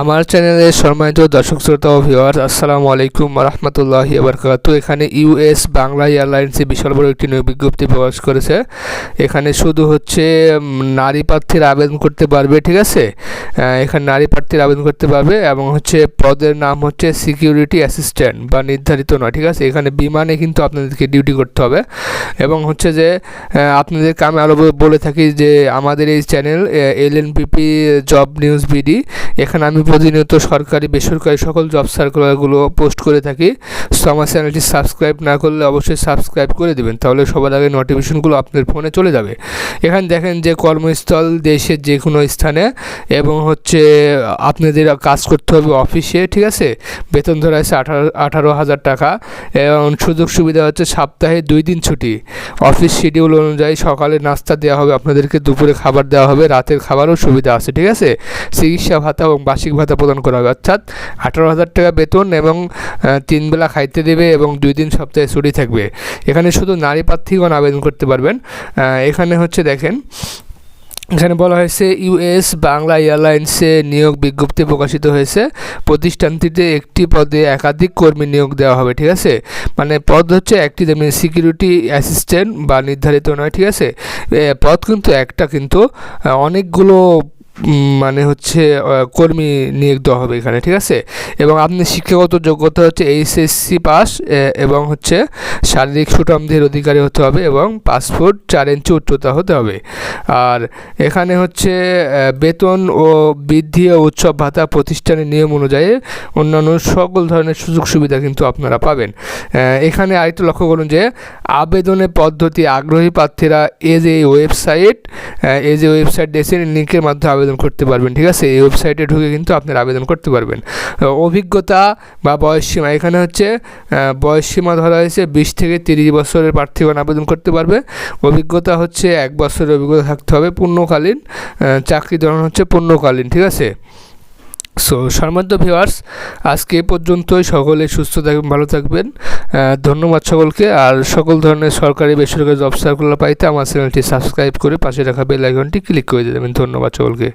আমার চ্যানেলের সম্মানিত দর্শক, শ্রোতা ও ভিউয়ার্স আসসালামু আলাইকুম রহমতুল্লাহি আবরকাত এখানে ইউএস বাংলা এয়ারলাইন্সে বিশাল বড় একটি নিয়োগ বিজ্ঞপ্তি প্রকাশ করেছে। এখানে শুধু হচ্ছে নারী প্রার্থীর আবেদন করতে পারবে, ঠিক আছে? এখানে নারী প্রার্থীর আবেদন করতে পারবে এবং হচ্ছে পদের নাম হচ্ছে সিকিউরিটি অ্যাসিস্ট্যান্ট বা নির্ধারিত নয়, ঠিক আছে? এখানে বিমানে কিন্তু আপনাদেরকে ডিউটি করতে হবে। এবং হচ্ছে যে আপনাদেরকে আমি আরও বলে থাকি যে, আমাদের এই channel LNPP job news BD এখানে আমি প্রতিনিয়ত সরকারি, বেসরকারি সকল জব সার্কুলারগুলো পোস্ট করে থাকি। সো আমার চ্যানেলটি সাবস্ক্রাইব না করলে অবশ্যই সাবস্ক্রাইব করে দেবেন, তাহলে সবার আগে নোটিফিকেশনগুলো আপনার ফোনে চলে যাবে। এখানে দেখেন যে কর্মস্থল দেশের যে কোনো স্থানে এবং হচ্ছে আপনাদের কাজ করতে হবে অফিসে ঠিক আছে? বেতন ধরা আছে আঠারো আঠারো হাজার টাকা। এবং সুযোগ সুবিধা হচ্ছে সপ্তাহে দুই দিন ছুটি। অফিস শিডিউল অনুযায়ী সকালে নাস্তা দেওয়া হবে, আপনাদেরকে দুপুরে খাবার দেওয়া হবে, রাতের খাবারও সুবিধা আছে, ঠিক আছে? চিকিৎসা ভাতা এবং বার্ষিক ভাতা প্রদান করা হবে অর্থাৎ আঠারো হাজার টাকা বেতন এবং তিন বেলা খাইতে দেবে এবং দুই দিন সপ্তাহে ছুটি থাকবে। এখানে শুধু নারী প্রার্থীগণ আবেদন করতে পারবেন। এখানে হচ্ছে দেখেন, এখানে বলা হয়েছে ইউএস বাংলা এয়ারলাইন্সে নিয়োগ বিজ্ঞপ্তি প্রকাশিত হয়েছে। প্রতিষ্ঠানটিতে একটি পদে একাধিক কর্মী নিয়োগ দেওয়া হবে, ঠিক আছে? মানে পদ হচ্ছে একটি যেমন সিকিউরিটি অ্যাসিস্ট্যান্ট বা নির্ধারিত নয়, ঠিক আছে? পদ কিন্তু একটা, কিন্তু অনেকগুলো মানে হচ্ছে কর্মী নিয়োগ দেওয়া হবে এখানে, ঠিক আছে? এবং আপনি শিক্ষাগত যোগ্যতা হচ্ছে এইচএসসি পাস এবং হচ্ছে শারীরিক সুটামদের অধিকারী হতে হবে এবং পাসপোর্ট চার ইঞ্চি উচ্চতা হতে হবে। আর এখানে হচ্ছে বেতন ও বৃদ্ধি ও উৎসব ভাতা প্রতিষ্ঠানের নিয়ম অনুযায়ী অন্যান্য সকল ধরনের সুযোগ সুবিধা কিন্তু আপনারা পাবেন। এখানে আরেকটু লক্ষ্য করুন যে, আবেদনের পদ্ধতি আগ্রহী প্রার্থীরা এজ এই ওয়েবসাইট এই যে ওয়েবসাইট দিয়েছে লিঙ্কের মাধ্যমে আবেদন করতে পারবেন, ঠিক আছে? এই ওয়েবসাইটে ঢুকে কিন্তু আপনারা আবেদন করতে পারবেন। অভিজ্ঞতা বা বয়সসীমা এখানে হচ্ছে বয়সসীমা ধরা হয়েছে বিশ থেকে তিরিশ বছরের প্রার্থীগণ আবেদন করতে পারবে। অভিজ্ঞতা হচ্ছে এক বছরের অভিজ্ঞতা থাকতে হবে পূর্ণকালীন চাকরি ধরন হচ্ছে পূর্ণকালীন, ঠিক আছে? সো সম্মানিত ভিউয়ার্স আজকে এ পর্যন্তই। সকলে সুস্থ থাকবেন, ভালো থাকবেন। ধন্যবাদ সকলকে। আর সকল ধরনের সরকারি বেসরকারি জব সার্কুলার পাইতে আমার চ্যানেলটি সাবস্ক্রাইব করে পাশে রাখা বেল আইকনটি ক্লিক করে দেবেন। ধন্যবাদ সকলকে।